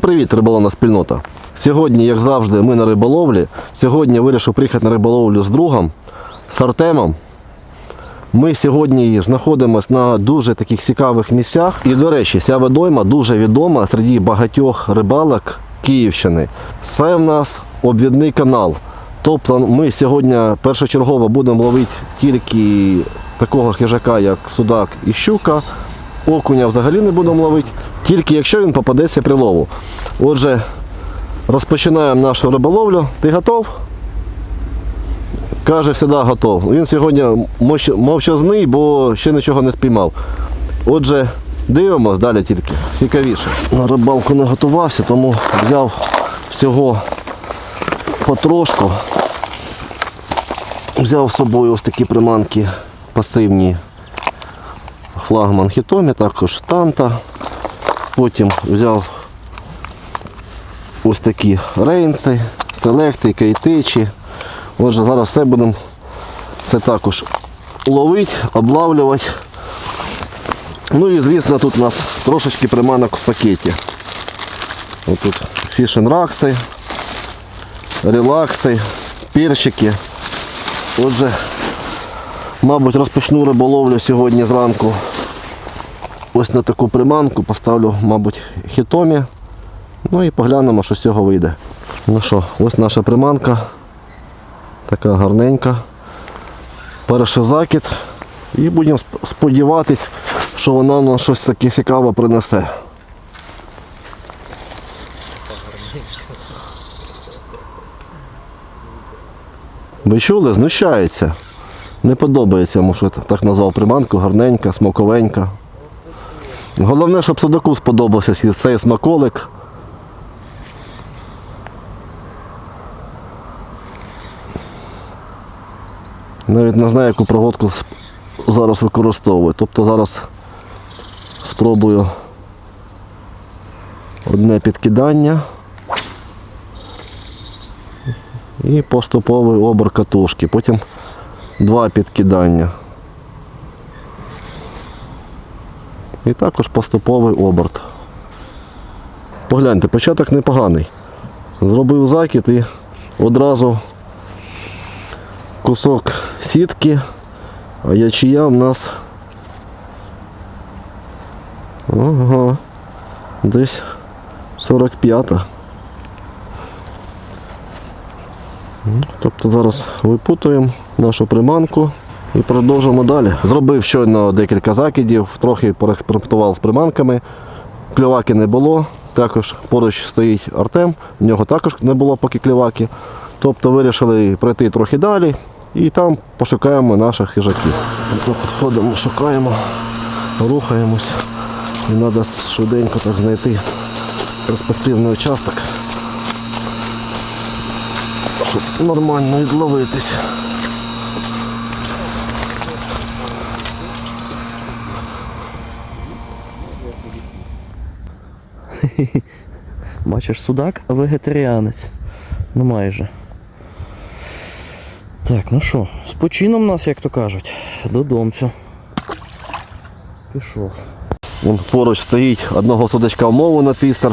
Привіт, риболовна спільнота. Сьогодні, як завжди, ми на риболовлі. Сьогодні вирішив приїхати на риболовлю з другом, з Артемом. Ми сьогодні знаходимося на дуже таких цікавих місцях. І, до речі, ця водойма дуже відома серед багатьох рибалок Київщини. Це в нас обвідний канал. Тобто ми сьогодні першочергово будемо ловити тільки такого хижака, як судак і щука. Окуня взагалі не будемо ловити, тільки якщо він попадеться при лову. Отже, розпочинаємо нашу риболовлю. Ти готов? Каже, завжди готов. Він сьогодні мовчазний, бо ще нічого не спіймав. Отже, дивимось далі тільки. Цікавіше. На рибалку не готувався, тому взяв всього потрошку. Взяв з собою ось такі приманки пасивні. Флагман Хітомі, також танта. Потім взяв ось такі рейнси, селекти, кейтичі. Отже, зараз все будемо все також ловити, облавлювати. Ну і звісно тут у нас трошечки приманок в пакеті. Ось тут фішенракси, релакси, перчики. Отже, мабуть, розпочну риболовлю сьогодні зранку. Ось на таку приманку поставлю, мабуть, хітомі. Ну і поглянемо, що з цього вийде. Ну що, ось наша приманка. Така гарненька. Перший закид. І будемо сп- сподіватись, що вона нам щось таке цікаве принесе. Ви чули? Знущається. Не подобається йому, що так назвав приманку, гарненька, смаковенька. Головне, щоб судаку сподобався цей смаколик. Навіть не знаю, яку проводку зараз використовую. Тобто зараз спробую одне підкидання і поступовий обер катушки. Потім два підкидання. І також поступовий оберт. Погляньте, початок непоганий. Зробив закид і одразу кусок сітки, а ячія в нас ага, десь 45-та. Ну, Тобто зараз випутуємо нашу приманку і продовжимо далі. Зробив щойно декілька закидів, трохи поекспериментував з приманками. Клюваки не було. Також поруч стоїть Артем, в нього також не було поки клюваки. Тобто вирішили пройти трохи далі і там пошукаємо наших хижаків. Трохи ходимо, шукаємо, рухаємось. І треба швиденько так знайти перспективний участок щоб нормально відловитись. Бачиш, судак вегетаріанець. Ну майже. Так, ну що, з почином нас, як то кажуть, додомцю. Пішов. Вон поруч стоїть одного судачка вмову на твістер.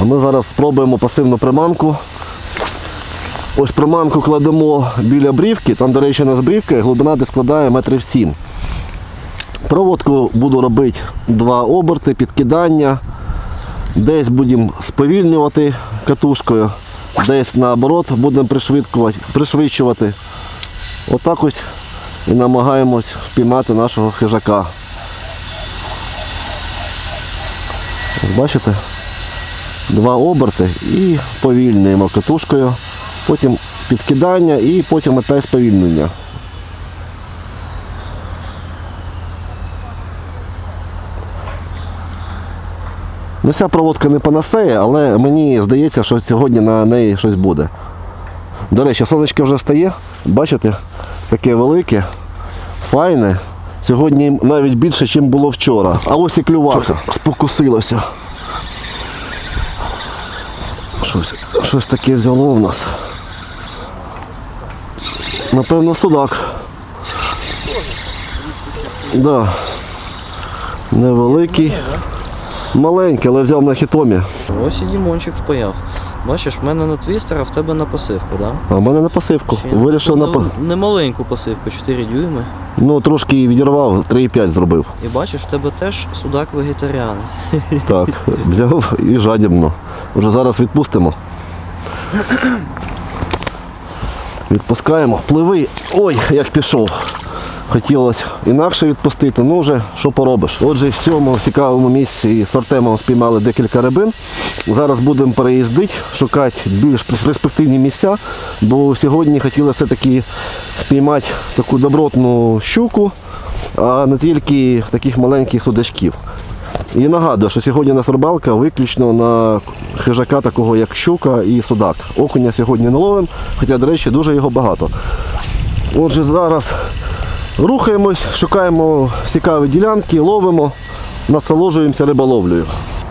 А ми зараз спробуємо пасивну приманку. Ось приманку кладемо біля брівки, там, до речі, у нас брівка, глибина десь складає метрів 7. Проводку буду робити два оберти, підкидання. Десь будемо сповільнювати катушкою, десь наоборот будемо пришвидшувати. Отак ось і намагаємось впіймати нашого хижака. Бачите? Два оберти і повільнюємо катушкою. Потім підкидання і потім опять сповільнення. Ну, ця проводка не панасея, але мені здається, що сьогодні на неї щось буде. До речі, сонечко вже стає, бачите, таке велике, файне. Сьогодні навіть більше, ніж було вчора. А ось і клювак спокусилося. Щось, щось таке взяло в нас. Напевно, судак. Да. Невеликий. Маленький, але взяв на хітомі. Ось і Дімончик впаяв. Бачиш, в мене на твістер, а в тебе на пасивку, так? А в мене на пасивку. Ще Вирішив на ну, па- немаленьку пасивку, 4 дюйми. Ну, трошки її відірвав, 3,5 зробив. І бачиш, в тебе теж судак вегетаріанець. Так, взяв і жадібно. Вже зараз відпустимо. Відпускаємо. Пливи. Ой, як пішов. Хотілося інакше відпустити, ну вже що поробиш. Отже, в цьому цікавому місці з Артемом спіймали декілька рибин. Зараз будемо переїздити, шукати більш перспективні місця, бо сьогодні хотіли все-таки спіймати таку добротну щуку, а не тільки таких маленьких судачків. І нагадую, що сьогодні у нас рибалка виключно на хижака такого, як щука і судак. Окуня сьогодні не ловимо, хоча, до речі, дуже його багато. Отже, зараз рухаємось, шукаємо цікаві ділянки, ловимо, насолоджуємося риболовлею.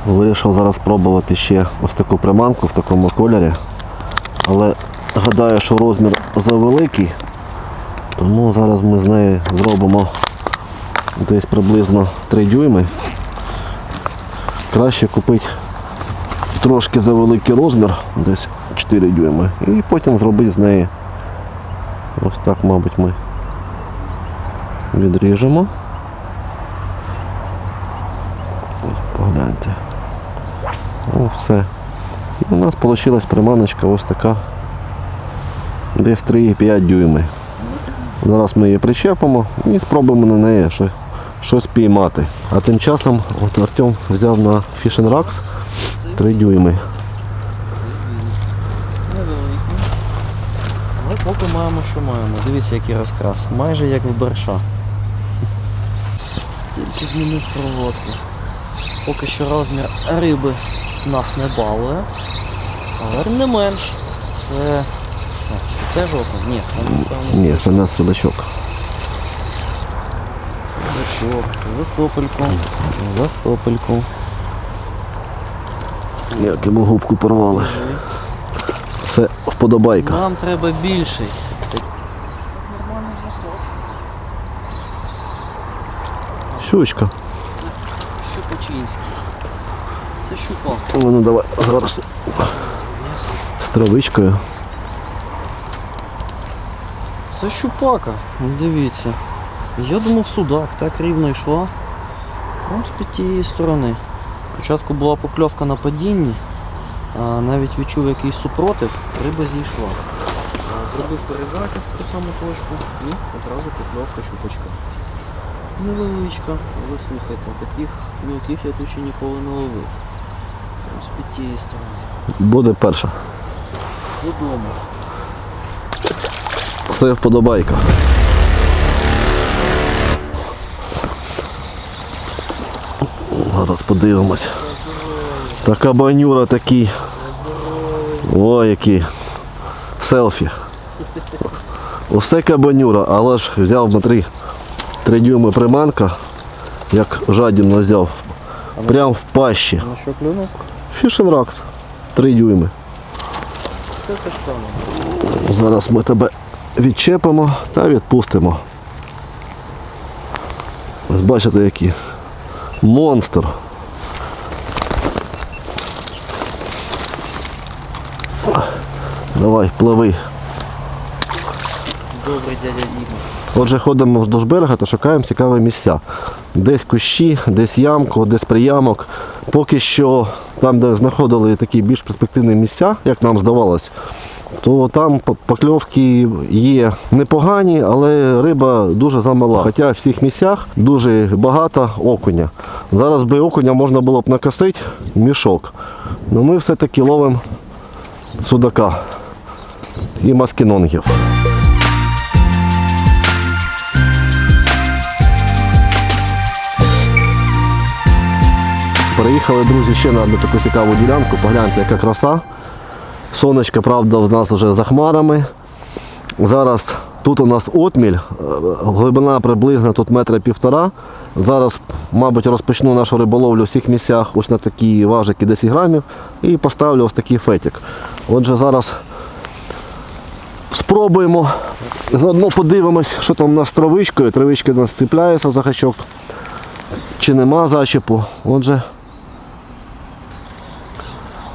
Вирішив зараз спробувати ще ось таку приманку в такому кольорі. Але гадаю, що розмір завеликий, тому зараз ми з неї зробимо десь приблизно 3 дюйми. Краще купити трошки за великий розмір, десь 4 дюйми, і потім зробити з неї ось так, мабуть, ми відріжемо. Ось, погляньте. О, все. І у нас вийшла приманочка ось така. Десь 3,5 дюйми. Зараз ми її причепимо і спробуємо на неї щось, щось піймати. А тим часом от Артем взяв на Fishing Racks 3 дюйми. Невеликий. Але поки маємо, що маємо. Дивіться, який розкрас. Майже як в берша. Тільки змінив проводку. Поки що розмір риби нас не балує. Але не менш. Це. Це теж окунь? Ні, це не не Ні, це не судачок. Судачок. За сопельку. За сопельку. Як йому губку порвали. Це вподобайка. Нам треба більший. Щучка. Щупачинський. Це щупак. Ну давай зараз з травичкою. Це щупака. Ну, Дивіться. Я думав судак, так рівно йшла. Прям з тієї сторони. Спочатку була покльовка на падінні, а навіть відчув якийсь супротив, риба зійшла. Зробив перезакид в ту саму точку і одразу покльовка щупачка. Невеличка, але слухайте, таких мілких я тут ще ніколи не ловив. Прям з тієї сторони. Буде перша. Додому. Це вподобайка. Зараз подивимось. Така банюра такий. Ой, який. Селфі. Усе кабанюра, але ж взяв на 3, 3 дюйми приманка, як жадібно взяв. Прям в пащі. На що клюнув? Racks. 3 дюйми. Все те ж саме. Зараз ми тебе відчепимо та відпустимо. Ось бачите який монстр. Давай, пливи. Добрий дядя Діма. Отже, ходимо вздовж берега та шукаємо цікаві місця. Десь кущі, десь ямку, десь приямок. Поки що там, де знаходили такі більш перспективні місця, як нам здавалось, то там покльовки є непогані, але риба дуже замала. Хоча в всіх місцях дуже багато окуня. Зараз би окуня можна було б накосити в мішок. Але ми все-таки ловимо судака і маскінонгів. Переїхали, друзі, ще на одну таку цікаву ділянку. Погляньте, яка краса. Сонечко, правда, в нас вже за хмарами. Зараз тут у нас отміль, е, глибина приблизно тут метра півтора. Зараз, мабуть, розпочну нашу риболовлю в всіх місцях ось на такі важики 10 грамів і поставлю ось такий фетик. Отже, зараз спробуємо. Заодно подивимось, що там у нас з травичкою. Травичка у нас цепляється за гачок чи нема зачепу. Отже,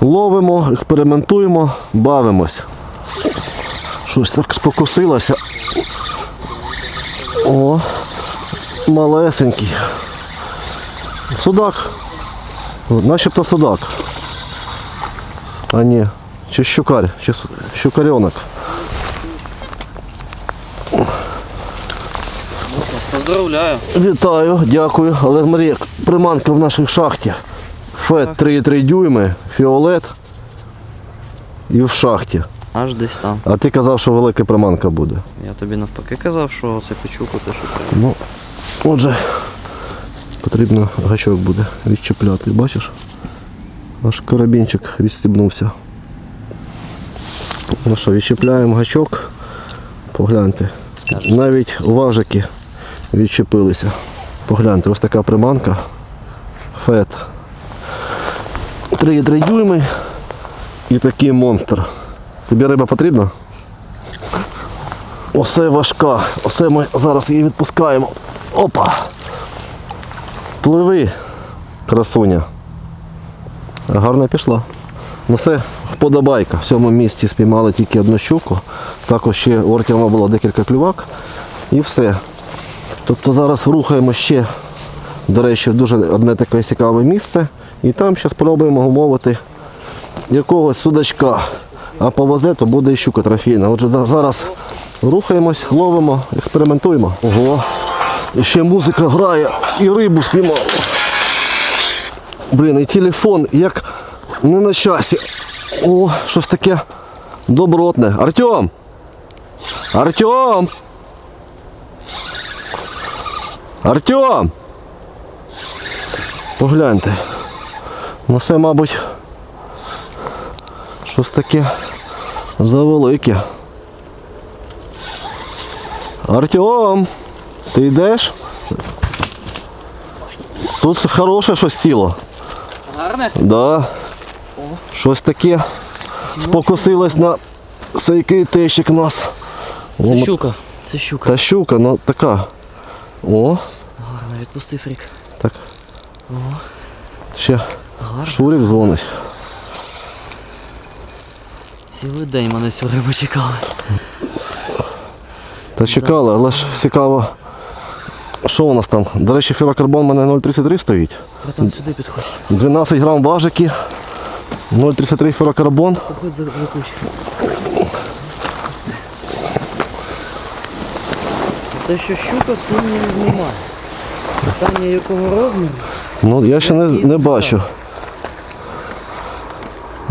Ловимо, експериментуємо, бавимось. Щось так спокусилося. О, малесенький. Судак. Начебто судак. А ні, чи щукарь, чи щукарьонок. Поздравляю. Вітаю, дякую. Олег Марія, приманка в нашій шахті. Фет 3,3 дюйми, фіолет і в шахті. Аж десь там. А ти казав, що велика приманка буде. Я тобі навпаки казав, що це печуку те, що треба. Ну, отже, потрібно гачок буде відчіпляти, бачиш? Аж карабінчик відстібнувся. Ну що, відчіпляємо гачок. Погляньте. Скажеш. Навіть важики відчепилися. Погляньте, ось така приманка. Фет. 3,3 дюйми і такий монстр. Тобі риба потрібна? Оце важка. Оце ми зараз її відпускаємо. Опа! Пливи, красуня. Гарно пішла. Ну це вподобайка. В цьому місці спіймали тільки одну щуку. Також ще у Артема було декілька клювак. І все. Тобто зараз рухаємо ще, до речі, дуже одне таке цікаве місце. І там ще спробуємо умовити якогось судачка. А повезе, то буде і щука трофейна. Отже, зараз рухаємось, ловимо, експериментуємо. Ого, і ще музика грає і рибу спіймав. Блін, і телефон як не на часі. О, щось таке добротне. Артем! Артем! Артем! Погляньте. Ну це, мабуть, щось таке завелике. Артем! Ти йдеш? Тут хороше щось сіло. Гарне? Да. Щось таке спокусилось на цей тещик у нас. Це Воно- щука. Це щука. Та щука, ну така. О, Гарно, відпусти фрік. так. Ще Гарно. Шурик дзвонить. Цілий день мене цю рибу чекали. Та чекали, але ж цікаво. Що у нас там? До речі, фірокарбон у мене 0,33 стоїть. Братан, сюди підходь. 12 грам важики. 0,33 фірокарбон. Походь за, за кущ. Те, що щука сумнівів немає. Питання якого розміру? Ну, я ще не, не бачу.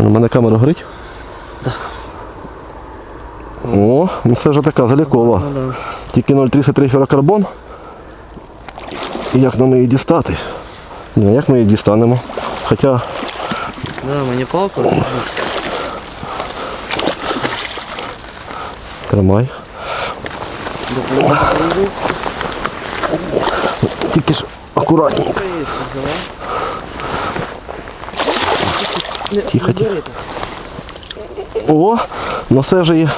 У мене камера горить? Да. О, ну це вже така залікова. Ну. Тільки 0,33 ферокарбон. І як нам її дістати? Ні, як ми її дістанемо? Хоча Да, мені палку. тримай. Тільки ж акуратненько. Тихо, тихо. О, ну це вже є.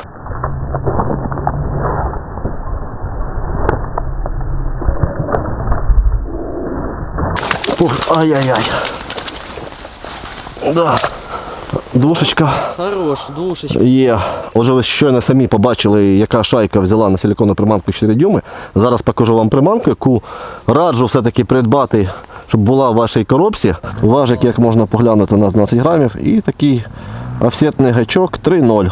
Ух, Ай-яй-яй. Да. Душечка Хорош, душечка. є. Отже, ви щойно самі побачили, яка шайка взяла на силіконну приманку 4 дюйми. Зараз покажу вам приманку, яку раджу все-таки придбати, щоб була в вашій коробці. Важик, як можна поглянути, на 12 грамів. І такий офсетний гачок 3.0.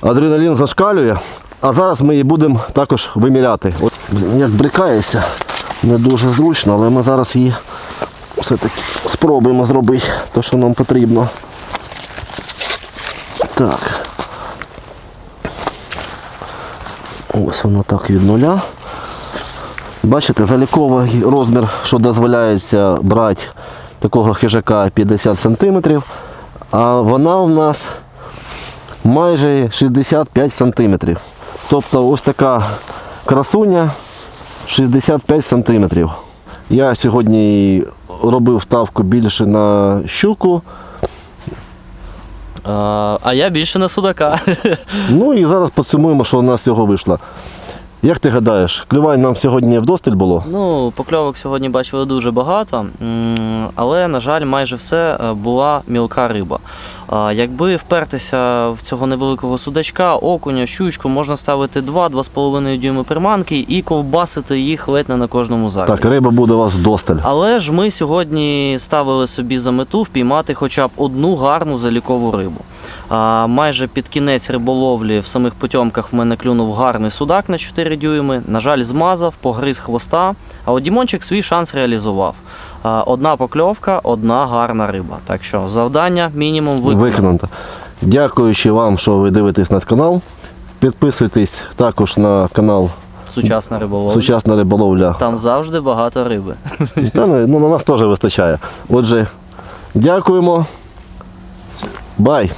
Адреналін зашкалює. А зараз ми її будемо також виміряти. От як брикається, не дуже зручно, але ми зараз її все-таки спробуємо зробити те, що нам потрібно. Так. Ось воно так від нуля. Бачите, заліковий розмір, що дозволяється брати такого хижака 50 см, а вона у нас майже 65 см. Тобто ось така красуня 65 см. Я сьогодні робив ставку більше на щуку. А, я більше на судака. Ну і зараз підсумуємо, що у нас всього вийшло. Як ти гадаєш, клювань нам сьогодні вдосталь було? Ну, покльовок сьогодні бачили дуже багато, але, на жаль, майже все е, була мілка риба. Якби впертися в цього невеликого судачка, окуня, щучку, можна ставити 2-2,5 дюйми приманки і ковбасити їх ледь не на кожному закладі. Так, риба буде у вас вдосталь. Але ж ми сьогодні ставили собі за мету впіймати хоча б одну гарну залікову рибу. А, майже під кінець риболовлі в самих потьомках в мене клюнув гарний судак на 4 дюйми. На жаль, змазав, погриз хвоста. А от Дімончик свій шанс реалізував. А, одна покльовка, одна гарна риба. Так що завдання мінімум виконано. Виконано. Дякуючи вам, що ви дивитесь наш канал. Підписуйтесь також на канал Сучасна риболовля. Сучасна риболовля. Там завжди багато риби. Та, ну, на нас теж вистачає. Отже, дякуємо. Бай!